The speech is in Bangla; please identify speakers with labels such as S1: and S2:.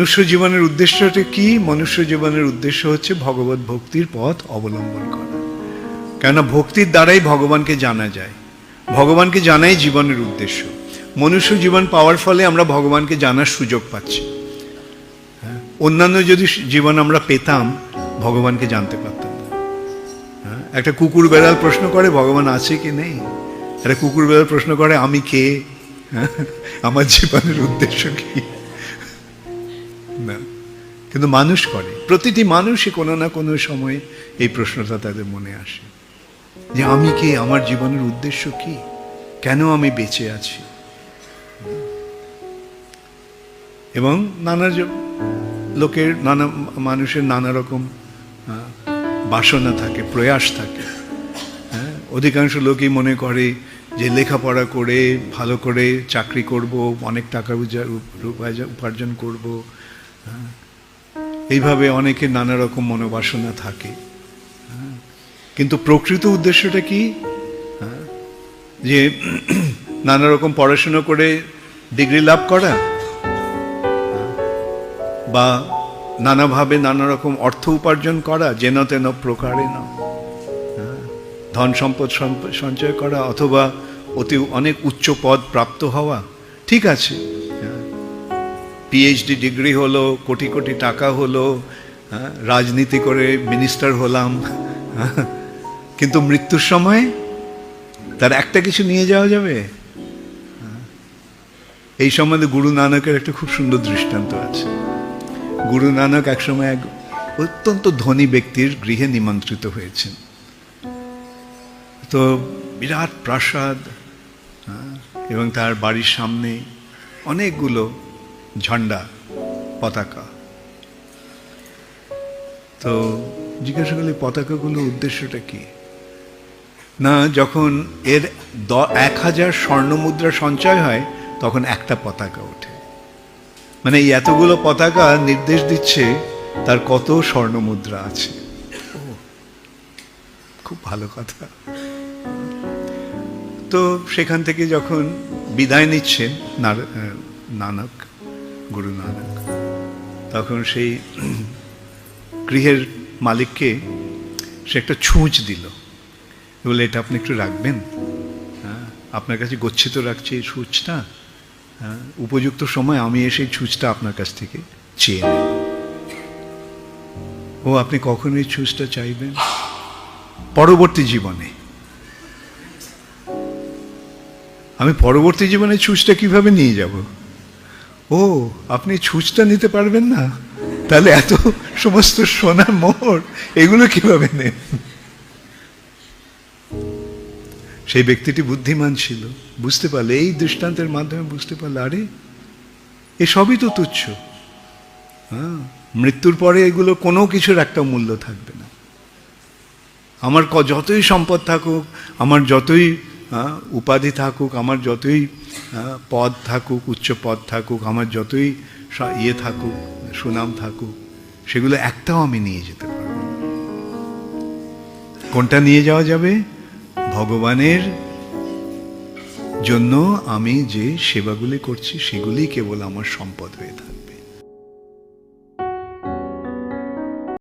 S1: মনুষ্য জীবনের উদ্দেশ্যটা কি? মনুষ্য জীবনের উদ্দেশ্য হচ্ছে ভগবত ভক্তির পথ অবলম্বন করা। কেননা ভক্তির দ্বারাই ভগবানকে জানা যায়। ভগবানকে জানাই জীবনের উদ্দেশ্য। মনুষ্য জীবন পাওয়ার ফলে আমরা ভগবানকে জানার সুযোগ পাচ্ছি। হ্যাঁ, অন্যান্য যদি জীবন আমরা পেতাম ভগবানকে জানতে পারতাম হ্যাঁ, একটা কুকুর বেড়াল প্রশ্ন করে ভগবান আছে কি নেই? একটা কুকুর বেড়াল প্রশ্ন করে আমি কে? হ্যাঁ, আমার জীবনের উদ্দেশ্য কি? না কিন্তু মানুষ করে। প্রতিটি মানুষই কোনো না কোনো সময়ে এই প্রশ্নটা তাদের মনে আসে। যে আমি কে আমার জীবনের উদ্দেশ্য কি? কেন আমি বেঁচে আছি? এবং নানা লোকের নানা মানুষের নানা রকম বাসনা থাকে, প্রয়াস থাকে। হ্যাঁ অধিকাংশ লোকই মনে করে যে লেখাপড়া করে, ভালো করে চাকরি করব, অনেক টাকা উপার্জন- করব। এইভাবে অনেকের নানা রকম মনোবাসনা থাকে। কিন্তু প্রকৃত উদ্দেশ্যটা কি? যে নানা রকম পড়াশোনা করে ডিগ্রি লাভ করা, বা নানাভাবে নানা রকম অর্থ উপার্জন করা, যেন তেন প্রকারে না। ধন সম্পদ সঞ্চয় করা, অথবা অতি অনেক উচ্চ পদ প্রাপ্ত হওয়া, ঠিক আছে। পিএইচডি ডিগ্রি হলো কোটি কোটি টাকা হলো হ্যাঁ, রাজনীতি করে মিনিস্টার হলাম হ্যাঁ, কিন্তু মৃত্যুর সময় তার একটা কিছু নিয়ে যাওয়া যাবে হ্যাঁ। এই সম্বন্ধে গুরু নানকের একটা খুব সুন্দর দৃষ্টান্ত আছে গুরু নানক একসময় এক অত্যন্ত ধনী ব্যক্তির গৃহে নিমন্ত্রিত হয়েছেন তো বিরাট প্রাসাদ এবং তার বাড়ির সামনে অনেকগুলো ঝান্ডা, পতাকা। তো জিজ্ঞাসা করলে পতাকাগুলো উদ্দেশ্যটা কি? না, যখন এর দ, এক হাজার স্বর্ণ মুদ্রা সঞ্চয় হয়, তখন একটা পতাকা ওঠে। মানে এই এতগুলো পতাকা নির্দেশ দিচ্ছে, তার কত স্বর্ণ মুদ্রা আছে। খুব ভালো কথা। তো সেখান থেকে যখন বিদায় নিচ্ছেন নানক গুরু নানক। তখন সেই গৃহের মালিককে সে একটা ছুঁচ দিল। বলে, এটা আপনি একটু রাখবেন? হ্যাঁ আপনার কাছে গচ্ছিত রাখছি এই ছুঁচটা। হ্যাঁ উপযুক্ত সময় আমি এসে ছুঁচটা আপনার কাছ থেকে চেয়ে নেব। ও, আপনি কখন এই ছুঁচটা চাইবেন? পরবর্তী জীবনে। আমি পরবর্তী জীবনে ছুঁচটা কীভাবে নিয়ে যাব? ও আপনি ছুঁচটা নিতে পারবেন না? তাহলে এত সমস্ত সোনার মোহর এগুলো কীভাবে নেন? সেই ব্যক্তিটি বুদ্ধিমান ছিল। বুঝতে পারলে এই দৃষ্টান্তের মাধ্যমে বুঝতে পারলে আরে এসবই তো তুচ্ছ। হ্যাঁ মৃত্যুর পরে এগুলো কোনো কিছুর একটা মূল্য থাকবে না। আমার যতই সম্পদ থাকুক আমার যতই আহ, উপাধি থাকুক আমার যতই পদ থাকুক, উচ্চ পদ থাকুক, আমার যতই ইয়ে থাকুক, সুনাম থাকুক, সেগুলো একটাও আমি নিয়ে যেতে পারব কোনটা নিয়ে যাওয়া যাবে? ভগবানের জন্য আমি যে সেবাগুলি করছি, সেগুলি কেবল আমার সম্পদ হয়ে থাকে